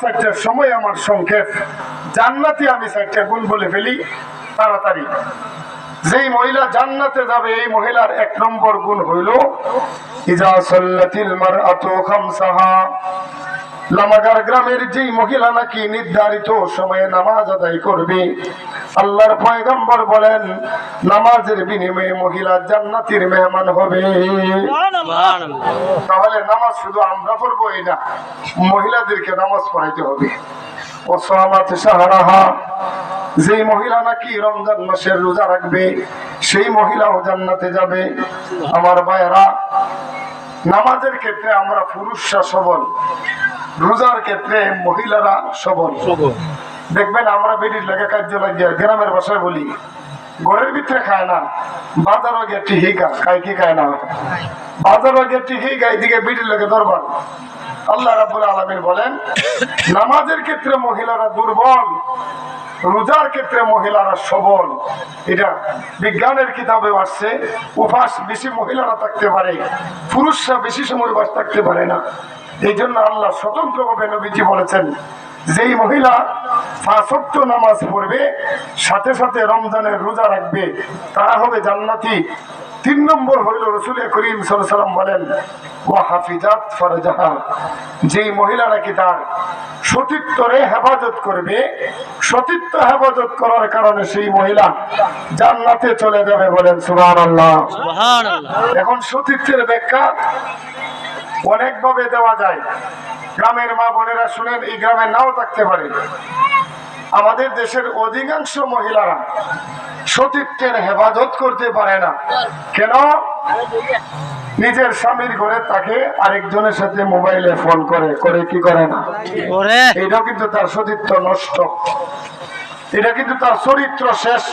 চারটার সময় আমার সংক্ষেপ। জান্নাতি আমি চারটা গুণ বলে ফেলি, তাড়াতাড়ি। যেই মহিলা জান্নাতে যাবে, এই মহিলার এক নম্বর গুণ হইল, ইজা সল্লাতিল মারআতু খামসাহা। লামাগার গ্রামের যেই মহিলা নাকি নির্ধারিত সময়ে নামাজ আদায় করবে আল্লাহর পয়গম্বর বলেন নামাজের বিনিময়ে মহিলা জান্নাতির মেহমান হবে। তাহলে নামাজ শুধু আমরা পড়ব না মহিলাদেরকে নামাজ পড়াইতে হবে। যেই মহিলা নাকি রমজান মাসের রোজা রাখবে সেই মহিলাও জান্নাতে যাবে। আমার ভাইয়েরা নামাজের ক্ষেত্রে আমরা পুরুষরা সবল। রোজার ক্ষেত্রে মহিলারা সবল। দেখবেন আমরা বেডির লেগে কার্য লাগিয়ে গ্রামের ভাষায় বলি ঘরের ভিতরে খায় না বাজারও গিয়ে ঠিকই খায় কি খায় না? বাজারও গিয়ে ঠিকই খায় এদিকে বেডির লেগে দরবার। আল্লাহ রাবুল আলমিন বলেন নামাজের ক্ষেত্রে মহিলারা দুর্বল রোজার ক্ষেত্রে মহিলারা সবল। এটা বিজ্ঞানের কিতাবে আসছে উপাস বেশি মহিলারা থাকতে পারে পুরুষরা বেশি সময় উপাস থাকতে পারে না। এই জন্য আল্লাহ স্বতন্ত্রভাবে নবীজি বলেছেন যেই মহিলা ফাঁসক্ত নামাজ পড়বে সাথে সাথে রমজানের রোজা রাখবে তারা হবে জান্নাতি। তিন নম্বর হইল রসুল করিম সাল্লাম বলেন ও হাফিজাত ফরজাহা। যেই মহিলা নাকি তার সতীত্বরে হেফাজত করবে সতীত্ব হেফাজত করার কারণে সেই মহিলা জান্নাতে চলে যাবে বলেন সুবাহ আল্লাহ এখন সতীত্বের ব্যাখ্যা অনেকভাবে দেওয়া যায়। গ্রামের মা বোনেরা শুনেন এই গ্রামে নাও থাকতে পারে। আমাদের দেশের অধিকাংশ মহিলারা সতীত্বের হেফাজত করতে পারে না। কেন? নিজের স্বামীর ঘরে তাকে আরেকজনের সাথে মোবাইলে ফোন করে করে কি করে না? এটাও কিন্তু তার সতীত্ব নষ্ট। এটা কিন্তু তার চরিত্র শেষ।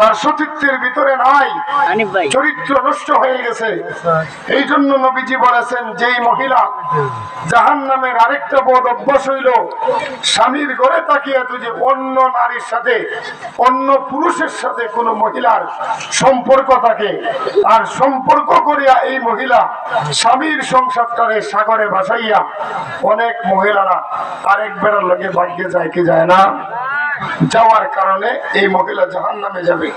তার সতীত্বের ভিতরে নাই। চরিত্র নষ্ট হয়ে গেছে। এই জন্য নবীজি বলেছেন যেই মহিলা জাহান নামের আরেকটা বদ অভ্যাস হইল স্বামীর ঘরে তাকিয়ে যদি অন্য নারীর সাথে অন্য পুরুষের সাথে কোনো মহিলার সম্পর্ক থাকে আর সম্পর্ক করিয়া এই মহিলা স্বামীর সংসারটারে সাগরে ভাসাইয়া অনেক মহিলারা আরেক বেড়ার লগে ভাগ্যে যায় কি যায় না? যাওয়ার কারণে এই মহিলা জাহান নামে যাবে।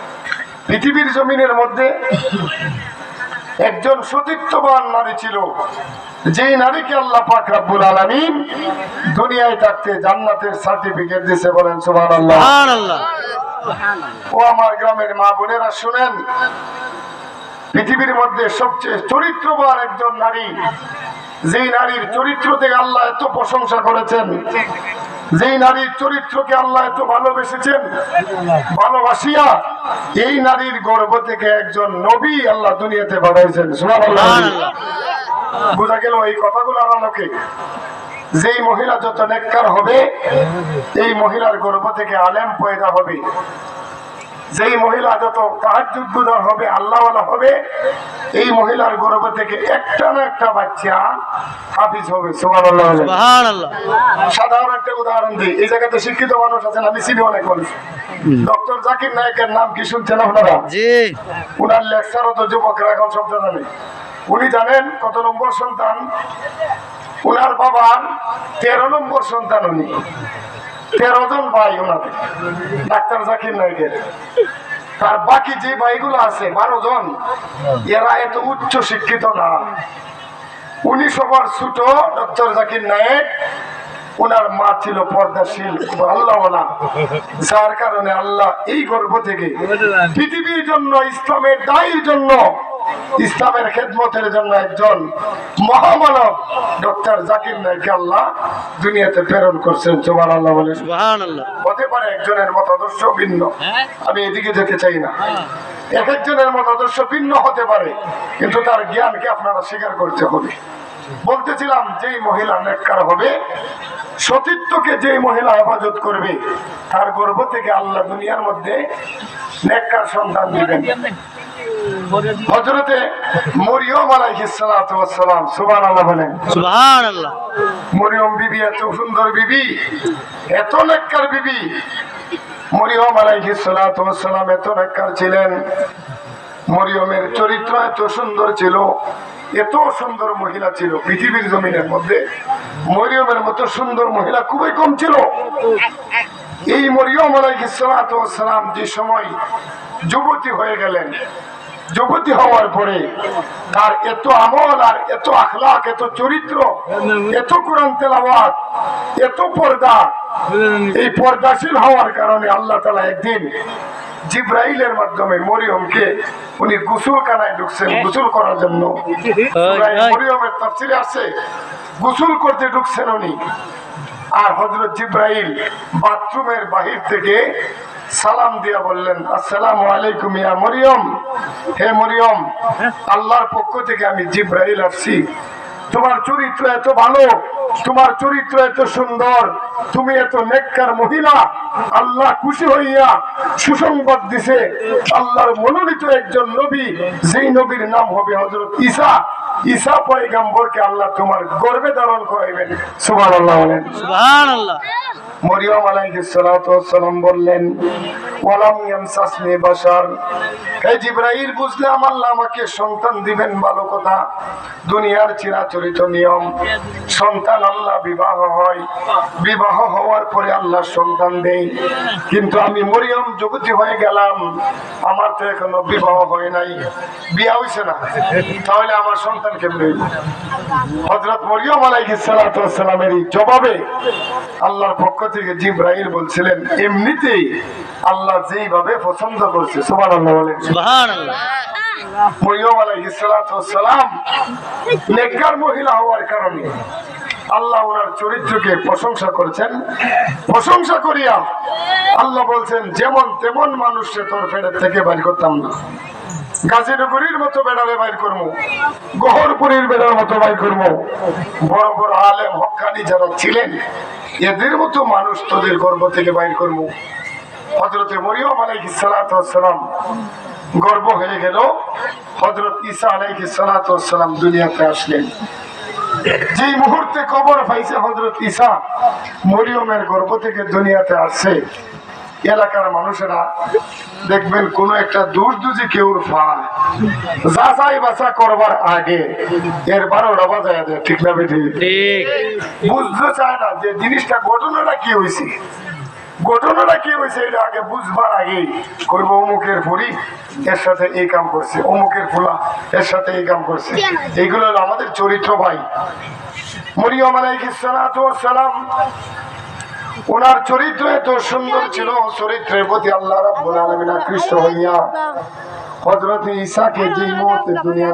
পৃথিবীর জমিনের মধ্যে একজন সতীত্ববান নারী ছিল। যেই নারীকে আল্লাহ পাক রাব্বুল আলামিন দুনিয়ায় থাকতে জান্নাতের সার্টিফিকেট দিয়েছে বলেন সুবহানাল্লাহ। সুবহানাল্লাহ। ও আমার গ্রামের মা বোনেরা শুনেন পৃথিবীর মধ্যে সবচেয়ে চরিত্রবান একজন নারী যেই নারীর চরিত্র থেকে আল্লাহ এত প্রশংসা করেছেন যেই নারীর চরিত্রকে আল্লাহ এত ভালোবেসেছেন ভালোবাসিয়া এই নারীর গর্ব থেকে একজন নবী আল্লাহ দুনিয়াতে বাড়াইছেন বোঝা গেল এই কথাগুলো আলোকে যেই মহিলা যত নেককার হবে এই মহিলার গর্ব থেকে আলেম পয়দা হবে। যেই মহিলা যত তাহাজুদ্দুদার হবে আল্লাহওয়ালা হবে এই মহিলার গর্ভ থেকে একটা না একটা বাচ্চা হাফিজ হবে সাধারণ একটা উদাহরণ দিই এই জায়গাতে শিক্ষিত মানুষ আছেন আমি চিনি অনেক মানুষ। ডক্টর জাকির নায়কের নাম কি শুনছেন আপনারা? উনার লেকচারও তো যুবকরা এখন সব জানে উনি জানেন কত নম্বর সন্তান? উনার বাবার তেরো নম্বর সন্তান উনি। তেরো জন ভাই ওনাদের। ডাক্তার জাকির নায়কের। তার বাকি যে ভাইগুলো আছে, বারো জন, এরা এত উচ্চ শিক্ষিত না। উনি সবার ছোট ডক্টর জাকির নায়েক। ওনার মা ছিল পর্দাশীল, আল্লাহওয়ালা। যার কারণে আল্লাহ এই গর্ভ থেকে পৃথিবীর জন্য, ইসলামের দায়ের জন্য ইসলামের খেদমতের জন্য একজন মহামানব ডক্টর জাকির নাইকে আল্লাহ দুনিয়াতে প্রেরণ করছেন জোবার আল্লাহ বলে হতে পারে একজনের মতাদর্শ ভিন্ন আমি এদিকে যেতে চাই না। এক একজনের মতাদর্শ ভিন্ন হতে পারে কিন্তু তার জ্ঞানকে আপনারা স্বীকার করতে হবে। বলতেছিলাম যেই মহিলা নেককার হবে সতীত্বকে যেই মহিলা হেফাজত করবে তার গর্ভ থেকে আল্লাহ দুনিয়ার মধ্যে নেককার সন্তান দিবেন। হজরতে মরিয়ম আলাইহিস সালাতু ওয়াস সালাম সুবহানাল্লাহ বলেন। সুবহানাল্লাহ। মরিয়ম বিবি এত সুন্দর বিবি এত নেককার বিবি। মরিয়ম আলাইহিস সালাতু ওয়াস সালাম এত নেককার ছিলেন। মরিয়মের চরিত্র এত সুন্দর ছিল এত সুন্দর মহিলা ছিল পৃথিবীর জমিনের মধ্যে। মরিয়মের মতো সুন্দর মহিলা খুবই কম ছিল। এই মরিয়ম আলাইসালাম যে সময় যুবতী হয়ে গেলেন যুবতী হওয়ার পরে তার এত আমল আর এত আখলাক এত চরিত্র এত কোরআন তেলাওয়াত এত পর্দা এই পর্দাশীল হওয়ার কারণে আল্লাহ তালা একদিন জিব্রাইলের মাধ্যমে মরিয়মকে উনি গুসুল কানায় ঢুকছেন গুসুল করার জন্য। মরিয়মের তাফসিরে আছে গোসল করতে ঢুকছেন উনি। আর হজরত জিব্রাইল বাথরুমের বাহির থেকে সালাম দিয়া বললেন, আসসালামু আলাইকুম ইয়া মরিয়ম। হে মরিয়ম, আল্লাহর পক্ষ থেকে আমি জিব্রাইল আসছি। তোমার চরিত্র এত ভালো, তোমার চরিত্র এত সুন্দর, তুমি এত নেককার মহিলা। আল্লাহ খুশি হইয়া সুসংবাদ দিছে, আল্লাহর মনোনীত একজন নবী, যেই নবীর নাম হবে হজরত ঈসা। ঈসা পয়গাম্বরকে আল্লাহ তোমার গর্বে ধারণ করাইবেন। সুবহানাল্লাহ বলেন। মরিয়ম আলাইহিস সালাতু ওয়াসসালাম বললেন, ওয়ালাম বাশার। হে জিবরাইল বুঝলাম আল্লাহ আমাকে সন্তান দিবেন, ভালো কথা। দুনিয়ার চিরাচরিত নিয়ম, সন্তান আল্লাহ বিবাহ হয়। বিবাহ হওয়ার পরে আল্লাহ সন্তান কিন্তু আমি মরিয়ম যুবতী হয়ে গেলাম, আমার তো এখনও বিবাহ হয় নাই। বিয়া হইছে না। তাহলে আমার সন্তান কেমনে? হজরত মরিয়ম আলাইহিস সালাতু ওয়াসসালামের জবাবে আল্লাহর পক্ষ থেকে জিব্রাইল বলছিলেন এমনিতেই আল্লাহ যেইভাবে পছন্দ করছে বলেন। আল্লাহ মরিয়ম আলাইহিস নেককার মহিলা হওয়ার কারণে আল্লাহ ওনার চরিত্রকে প্রশংসা করেছেন। প্রশংসা করিয়া আল্লাহ বলছেন যেমন তেমন মানুষকে তোর ফেরের থেকে বাইর করতাম না। গাজীনগরীর মতো বেড়ালে বাইর করব গহরপুরীর বেড়ার মতো বাইর করব বড় বড় আলেম হকানি যারা ছিলেন, এদের মতো মানুষ তোদের গর্ব থেকে বাইর করব হজরতে মরিয়ম আলাইহিস সালাম গর্ব হয়ে গেল। হজরত ঈসা আলাইহিস সালাম দুনিয়াতে আসলেন। যে মুহূর্তে কবর পাইছে হজরত ঈসা, মরিয়মের গর্ভ থেকে দুনিয়াতে আসছে। এলাকার মানুষেরা দেখবেন কোন একটা দূর দুজি কেউর পায় যাচাই বাছা করবার আগে এর বারোটা বাজায় দেয় ঠিক না বেঠি? বুঝতে চায় না যে জিনিসটা ঘটনাটা কি হয়েছে ঘটনাটা কি হয়েছে এটা আগে বুঝবার আগে করব অমুকের ফুরি এর সাথে এই কাম করছে অমুকের ফুলা এর সাথে এই কাম করছে। এইগুলো হলো আমাদের চরিত্র ভাই। মরিয়ম আলাইহিস সালাতু ওয়াস সালাম ওনার চরিত্র এত সুন্দর ছিল, চরিত্রের প্রতি আল্লাহ রাব্বুল আলামিন আকৃষ্ট হইয়া হযরত ঈসাকে যে মুহূর্তে দুনিয়া